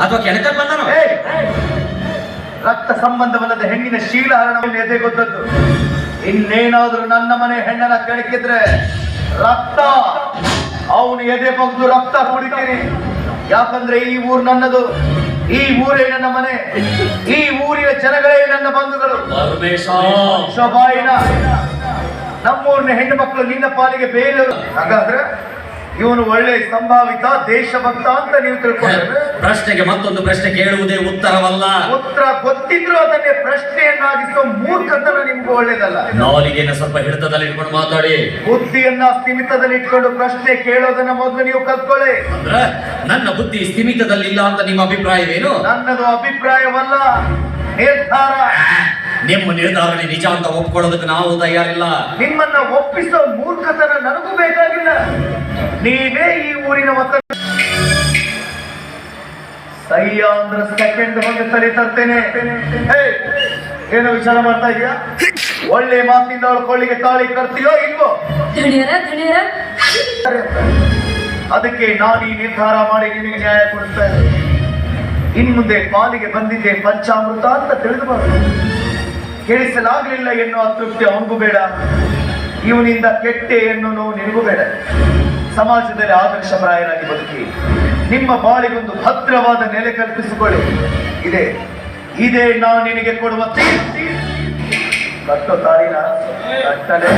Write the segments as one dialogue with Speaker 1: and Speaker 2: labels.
Speaker 1: ಅಥವಾ ಕೆಣಕ ಬಂದನೋ!
Speaker 2: ರಕ್ತ ಸಂಬಂಧವಲ್ಲದ ಹೆಣ್ಣಿನ ಶೀಲಹರಣವನ್ನು ಎದೆಗೊದ್ದದ್ದು ಇನ್ನೇನಾದ್ರೂ ನನ್ನ ಮನೆ ಹೆಣ್ಣನ ಕೆಣಕಿದ್ರೆ ರಕ್ತ ಅವನು ಎದೆ ಬಗ್ದು ರಕ್ತ ಕುಡಿತೀನಿ ಯಾಕಂದ್ರೆ ಈ ಊರು ನನ್ನದು ಈ ಊರೇ ನನ್ನ ಮನೆ ಈ ಊರಿನ ಜನಗಳೇ ನನ್ನ ಬಂಧುಗಳು. ಶೋಭಾಯಿನ ನಮ್ಮೂರಿನ ಹೆಣ್ಣು ಮಕ್ಕಳು ನಿನ್ನ ಪಾಲಿಗೆ ಬೇರೆಯವರು ಹಾಗಾದ್ರೆ ಇವನು ಒಳ್ಳೆ ಸಂಭಾವಿತ ದೇಶಭಕ್ತ ಅಂತ ನೀವು ತಿಳ್ಕೊಂಡ್ರೆ
Speaker 1: ಪ್ರಶ್ನೆಗೆ ಮತ್ತೊಂದು ಪ್ರಶ್ನೆ ಕೇಳುವುದೇ ಉತ್ತರವಲ್ಲ.
Speaker 2: ಉತ್ತರ ಗೊತ್ತಿದ್ರು ಅದನ್ನೇ ಪ್ರಶ್ನೆಯನ್ನಾಗಿಸೋ ಮೂರ್ಖತನ ನಿಮ್ಗೆ ಒಳ್ಳೇದಲ್ಲ.
Speaker 1: ನಾಲಿಗೆನ ಸ್ವಲ್ಪ ಹಿಡಿತದಲ್ಲಿ ಇಟ್ಕೊಂಡು ಮಾತಾಡಿ.
Speaker 2: ಬುದ್ಧಿಯನ್ನ ಸ್ಥಿಮಿತದಲ್ಲಿ ಇಟ್ಕೊಂಡು ಪ್ರಶ್ನೆ ಕೇಳೋದನ್ನ ಮೊದಲು ನೀವು ಕಲ್ತ್ಕೊಳ್ಳಿ.
Speaker 1: ಅಂದ್ರೆ ನನ್ನ ಬುದ್ಧಿ ಸ್ಥಿಮಿತದಲ್ಲಿಲ್ಲ ಅಂತ ನಿಮ್ಮ ಅಭಿಪ್ರಾಯವೇನು?
Speaker 2: ನನ್ನದು ಅಭಿಪ್ರಾಯವಲ್ಲ. ನಿರ್ಧಾರ.
Speaker 1: ನಿಮ್ಮ ನಿರ್ಧಾರಣೆ ನಿಜ ಅಂತ ಒಪ್ಕೊಳ್ಳೋದಕ್ಕೆ ನಾವು ತಯಾರಿಲ್ಲ.
Speaker 2: ನಿಮ್ಮನ್ನ ಒಪ್ಪಿಸೋ ಮೂರ್ಖತನ ನನಗೂ ಬೇಕಾಗಿಲ್ಲ. ನೀವೇ ಈ ಊರಿನ ಒತ್ತ ಸಹ್ಯ ಅಂದ್ರೆ ಸೆಕೆಂಡ್ ಬಂದು ಸರಿ ತರ್ತೇನೆ. ಹೇ, ಏನೋ ವಿಚಾರ ಮಾಡ್ತಾ ಇದೀಯಾ? ಒಳ್ಳೆ ಮಾತಿಂದ ಅವಳ ಕೊಳ್ಳಿಗೆ ತಾಳಿ ಕರ್ತೀಯೋ ಇಲ್ವೋ? ಅದಕ್ಕೆ ನಾನು ಈ ನಿರ್ಧಾರ ಮಾಡಿ ನಿಮಗೆ ನ್ಯಾಯ ಕೊಡ್ತೇನೆ ಇನ್ ಮುಂದೆ ಪಾಲಿಗೆ ಬಂದಿದ್ದೆ ಪಂಚಾಮೃತ ಅಂತ ತಿಳಿದು ಬರೋದು ಕೇಳಿಸಲಾಗಲಿಲ್ಲ ಎನ್ನುವ ತೃಪ್ತಿ ಅವನಿಗೂ ಬೇಡ. ಇವನಿಂದ ಕೆಟ್ಟೆ ಎನ್ನು ನೋವು ನಿನಗೂ ಬೇಡ. ಸಮಾಜದಲ್ಲಿ ಆದರ್ಶಪ್ರಾಯರಾಗಿ ಬದುಕಿ, ನಿಮ್ಮ ಬಾಳಿಗೊಂದು ಭದ್ರವಾದ ನೆಲೆ ಕಲ್ಪಿಸಿಕೊಳ್ಳಿ ಇದೆ, ಇದೇ ನಾವು ನಿನಗೆ ಕೊಡುವ. ಕಟ್ಟೋ ತಾಳಿನ, ಕಟ್ಟಲೇ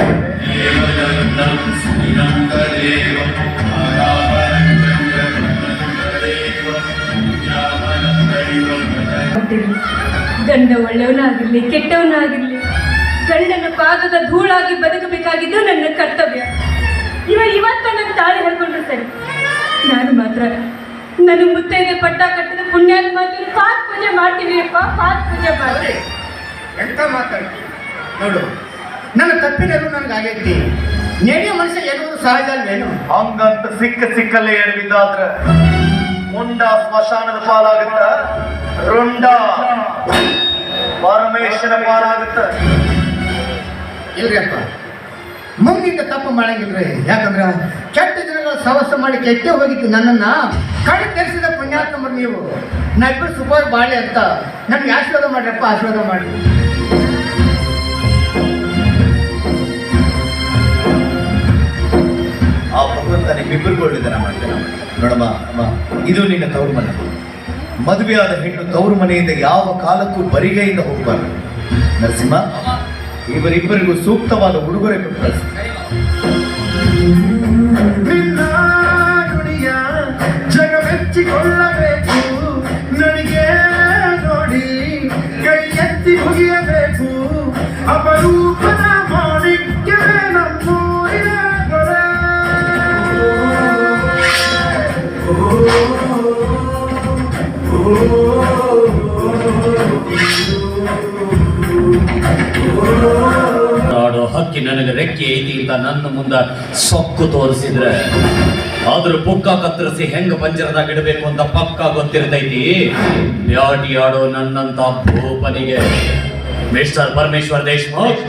Speaker 3: ಗಂಡ ಒಳ್ಳೆಯವನಾಗಿರ್ಲಿ, ಕೆಟ್ಟವನಾಗಿರ್ಲಿ, ಗಂಡನ ಪಾದದ ಧೂಳಾಗಿ ಬದುಕಬೇಕಾಗಿದ್ದು ನನ್ನ ತಾಳಿ ಹೇಳ್ಕೊಂಡ್ರು ಸರಿ. ನಾನು ಮಾತ್ರ ನನ್ನ ಮುತ್ತೈದೆ ಪಟ್ಟ ಕಟ್ಟಿದ ಮಾಡ್ತೀನಿ ಪಾತ್ ಪೂಜೆ ಮಾಡ್ತೀನಿ ಅಪ್ಪ ಪಾತ್ ಪೂಜೆ ಮಾಡ್ತೀನಿ.
Speaker 4: ಎಂತ ಮಾತಾಡ್ತೀನಿ ನೋಡು ನನ್ನ ತಪ್ಪಿನರು ನನಗಾಗೈತಿ ನೇಣಿಯ ಮನುಷ್ಯ ಎನ್ನುವುದು ಸಹಜ ಅಲ್ವೇನು?
Speaker 2: ಹಂಗಂತ ಸಿಕ್ಕ ಸಿಕ್ಕಲ್ಲೇ ಎಡವಿದ್ದಾದ್ರ ಮುಂಡ ಸ್ಮಶಾನದ ಪಾಲಾಗುತ್ತ? ರುಂಡ. ಪರಮೇಶ್ವರ ಪಾಲಾಗುತ್ತ?
Speaker 4: ಇಲ್ರಿಯಪ್ಪ ಮುಂದಿಂದ ತಪ್ಪು ಮಾಡಂಗಿಲ್ರಿ. ಯಾಕಂದ್ರೆ ಕೆಟ್ಟ ದಿನಗಳ ಸವಸ ಮಾಡಿ ಕೆಟ್ಟೆ ಹೋಗಿತ್ತು ನನ್ನನ್ನ ಕಣ್ಣು ತೆರೆಸಿದ ಪುಣ್ಯಾತ್ಮರು ನೀವು. ನಾ ಸುಪರ್ ಬಾಳೆ ಬಾಳಿ ಅಂತ ನನ್ಗೆ ಆಶೀರ್ವಾದ ಮಾಡ್ರಪ್ಪ, ಆಶೀರ್ವಾದ ಮಾಡಿ
Speaker 2: ಆ ಭಗವಂತ ನಿಮ್ಮಿಬ್ಬರಿಗೂ ಒಳ್ಳೆದನ ಮಾಡ್ತಾನೆ ನೋಡಮ್ಮ, ಅಮ್ಮ, ಇದು ನಿನ್ನ ತವರು ಮನೆ. ಮದುವೆಯಾದ ಹೆಣ್ಣು ತವರು ಮನೆಯಿಂದ ಯಾವ ಕಾಲಕ್ಕೂ ಬರಿಗೈಯಿಂದ ಹೋಗಬಾರ್ದು. ನರಸಿಂಹ ಇವರಿಬ್ಬರಿಗೂ ಸೂಕ್ತವಾದ ಉಡುಗೊರೆ ಕೊಟ್ಟು ಕಳಿಸು.
Speaker 5: ನಿನ್ನ ನುಡಿಯ ಜಗ ಮೆಚ್ಚಿಕೊಳ್ಳಬೇಕು ನನಗೆ ನೋಡಿ ಕೈ ಎತ್ತಿ ಮುಗಿಯಬೇಕು ಅಪರೂಪದ ಮಾಣಿಕ್ಯವೇ ನಮ್ಮೂರಿನ ದೊರೆ.
Speaker 1: ನಾಡು ಹಕ್ಕಿ ನನಗೆ ರೆಕ್ಕೆ ಐತಿ ಅಂತ ನನ್ನ ಮುಂದ ಸೊಕ್ಕು ತೋರಿಸಿದ್ರೆ, ಆದ್ರ ಪುಕ್ಕ ಕತ್ತರಿಸಿ ಹೆಂಗ ಪಂಜರದಾಗ ಇಡಬೇಕು ಅಂತ ಪಕ್ಕ ಗೊತ್ತಿರ್ತೈತಿ. ಬ್ಯಾಟಿ ಆಡೋ ನನ್ನಂತ ಭೂಪನಿಗೆ ಮಿಸ್ಟರ್ ಪರಮೇಶ್ವರ್ ದೇಶ್ಮುಖ್,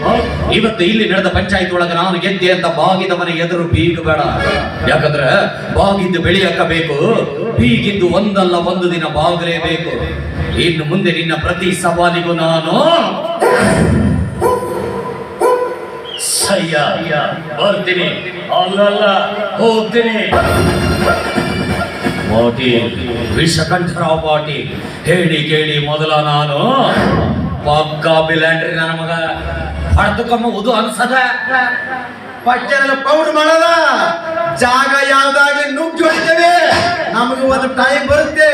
Speaker 1: ಇವತ್ತು ಇಲ್ಲಿ ನಡೆದ ಪಂಚಾಯತ್ ಒಳಗ ನಾನು ಗೆದ್ದೆ ಅಂತ ಬಾಗಿದವನ ಎದುರು ಬೀಗಬೇಡ. ಯಾಕಂದ್ರೆ ಬಾಗಿದ್ದು ಬೆಳಿ ಹಾಕಬೇಕು ಬೀಗಿದ್ದು ಒಂದಲ್ಲ ಒಂದು ದಿನ ಬಾಗಲೇಬೇಕು. ಇನ್ನು ಮುಂದೆ ನಿನ್ನ ಪ್ರತಿ ಸವಾಲಿಗೂ ನಾನು ಸಯ್ಯ ಬರ್ತೀನಿ. ಅಲ್ಲಲ್ಲ ಹೋಗ್ತೀನಿ. ಪಾಟೀಲ್, ವಿಷಕಂಠರಾವ್ ಪಾಟೀಲ್, ಹೇಳಿ ಕೇಳಿ ಮೊದಲ ನಾನು. ಪಕ್ಕ ಬಿಲ್ಯಾಂಡ್ರಿ ನನ್ನ ಮಗ. ಉದು ಅನ್ಸದ.
Speaker 5: ಪಟ್ಟೆಲ್ಲ ಪೌಡ್ ಮಾಡಲ್ಲ ಜಾಗ ಯಾವ್ದಾಗಿ ನುಗ್ಗಿ ಹೊಡಿತೇವೆ. ನಮಗೆ ಒಂದು ಟೈಮ್ ಬರುತ್ತೆ.